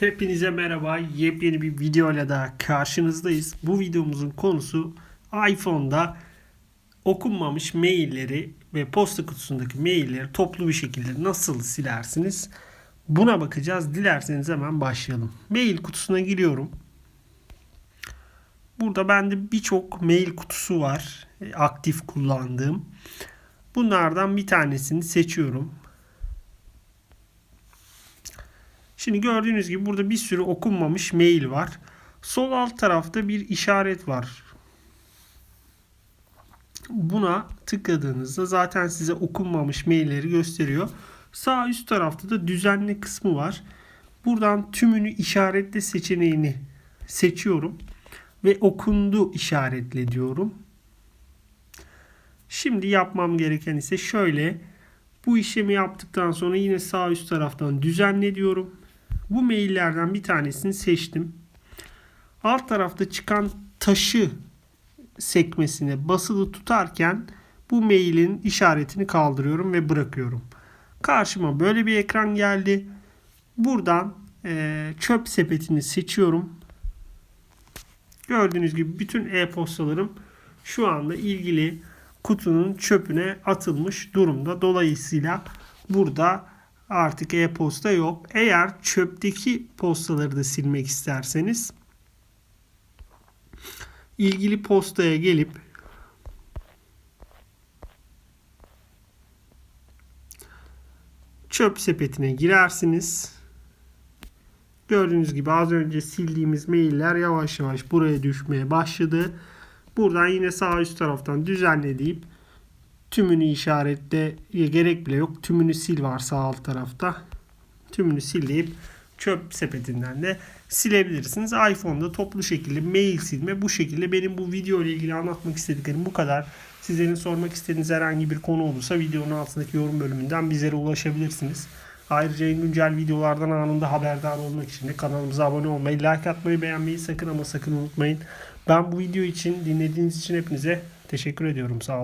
Hepinize merhaba. Yepyeni bir videoyla daha karşınızdayız. Bu videomuzun konusu iPhone'da okunmamış mailleri ve posta kutusundaki mailleri toplu bir şekilde nasıl silersiniz? Buna bakacağız. Dilerseniz hemen başlayalım. Mail kutusuna giriyorum. Burada bende birçok mail kutusu var. e, Aktif kullandığım. Bunlardan bir tanesini seçiyorum. Şimdi gördüğünüz gibi burada bir sürü okunmamış mail var. Sol alt tarafta bir işaret var. Buna tıkladığınızda zaten size okunmamış mailleri gösteriyor. Sağ üst tarafta da düzenle kısmı var. Buradan tümünü işaretle seçeneğini seçiyorum ve okundu işaretle diyorum. Şimdi yapmam gereken ise şöyle. Bu işlemi yaptıktan sonra yine sağ üst taraftan düzenle diyorum. Bu maillerden bir tanesini seçtim. Alt tarafta çıkan taşı sekmesine basılı tutarken bu mailin işaretini kaldırıyorum ve bırakıyorum. Karşıma böyle bir ekran geldi. Buradan eee, çöp sepetini seçiyorum. Gördüğünüz gibi bütün e-postalarım şu anda ilgili kutunun çöpüne atılmış durumda. Dolayısıyla burada artık e-posta yok. Eğer çöpteki postaları da silmek isterseniz ilgili postaya gelip çöp sepetine girersiniz. Gördüğünüz gibi az önce sildiğimiz mailler yavaş yavaş buraya düşmeye başladı. Buradan yine sağ üst taraftan düzenle deyip tümünü işaretle gerek bile yok. Tümünü sil var sağ alt tarafta. Tümünü sil deyip çöp sepetinden de silebilirsiniz. iPhone'da toplu şekilde mail silme bu şekilde. Benim bu video ile ilgili anlatmak istediklerim bu kadar. Sizlerin sormak istediğiniz herhangi bir konu olursa videonun altındaki yorum bölümünden bizlere ulaşabilirsiniz. Ayrıca en güncel videolardan anında haberdar olmak için de kanalımıza abone olmayı, like atmayı, beğenmeyi sakın ama sakın unutmayın. Ben bu video için dinlediğiniz için hepinize teşekkür ediyorum. Sağ olun.